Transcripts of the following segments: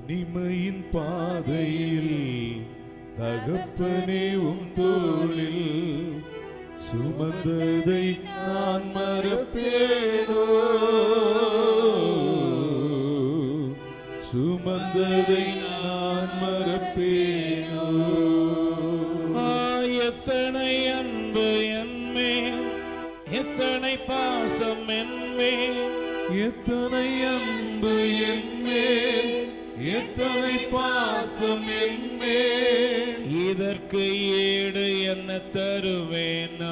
தனிமையின் பாதையில் தகப்பனே உம் தோளில் சுமந்ததை நான் மறப்பேனோ? சுமந்ததை நான் மறப்பேனோ? எத்தனை அன்பு என்மே எத்தனை பாசம் என்மே எத்தனை அன்பு என்மே எத்தனை பாசம் என்மேல் இதற்கு ஈடு என்ன தருவேன்?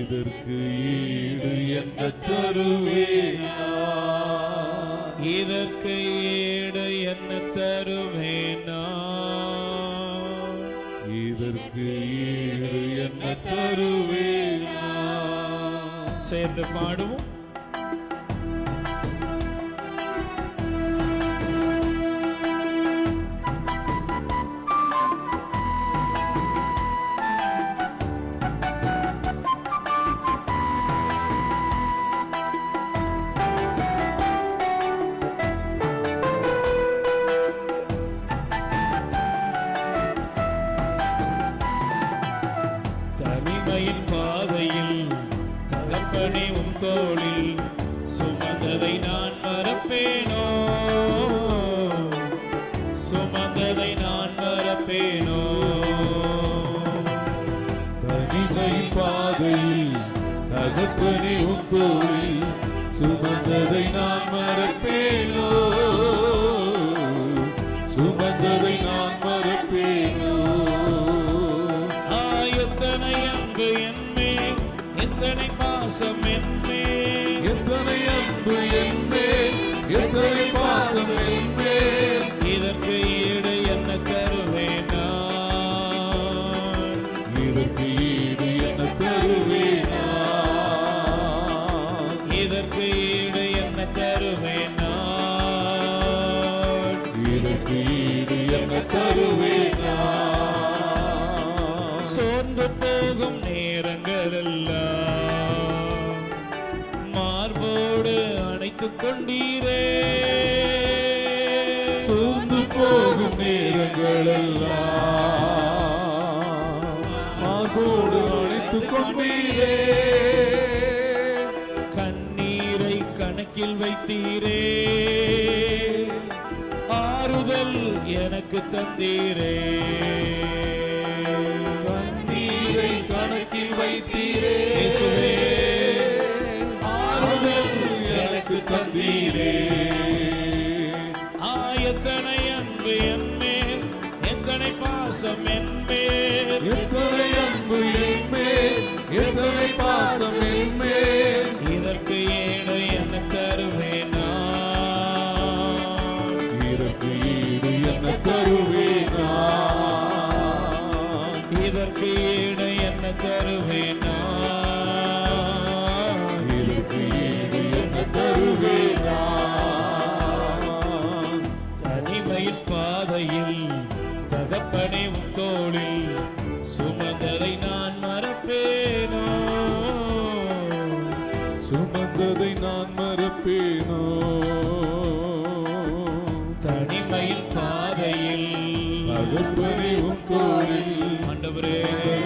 இதற்கு ஈடு என்ன தருவேனா இதற்கு ஈடு என்ன தருவேன்? இதற்கு ஈடு என்ன தருவேனா சேர்ந்து பாடுவோம் தனிமையின் பாதையில் தகப்பனே உம் தோளில் சுமந்ததை நான் மறப்பேனோ? சுமந்ததை நான் மறப்பேனோ? தனிமை பாதையில் தகப்பனே தோளில் சுமந்ததை நான் அன்பு என்மேல் எத்தனை பாசம் என்மேல் எத்தனை அன்பு என்பேன் எத்தனை பாசம் என்பேன் இதற்கு ஈடு என்ன தருவேன்? இதற்கு ஈடு என்ன தருவேனா இதற்கு ஈடு என்ன தருவேன்? இதற்கு ஈடு என்ன தருவேனா போகும் நேரங்கள் எல்லாம் மார்போடு அணைத்துக் கொண்டீரே. சோர்ந்து போகும் நேரங்கள் எல்லாம் மார்போடு அணைத்துக் கொண்டீரே. கண்ணீரை கணக்கில் வைத்தீரே. ஆறுதல் எனக்கு தந்தீரே. கணக்கில் வைத்தீரே. ஆறுதல் எனக்கு தந்தீரே. ஆயத்தனை அன்பு என்மேல் எத்தனை பாசம் என்மேல் எத்தனை அன்பு என்மேல் எத்தனை பாசம் என்மேல் இதற்கு ஈடு என்ன தருவேன்? இதற்கு சுமந்ததை நான் மறப்பேனோ? தனிமையின் பாதையில். அகப்பறிவும் கோரில் ஆண்டவரே.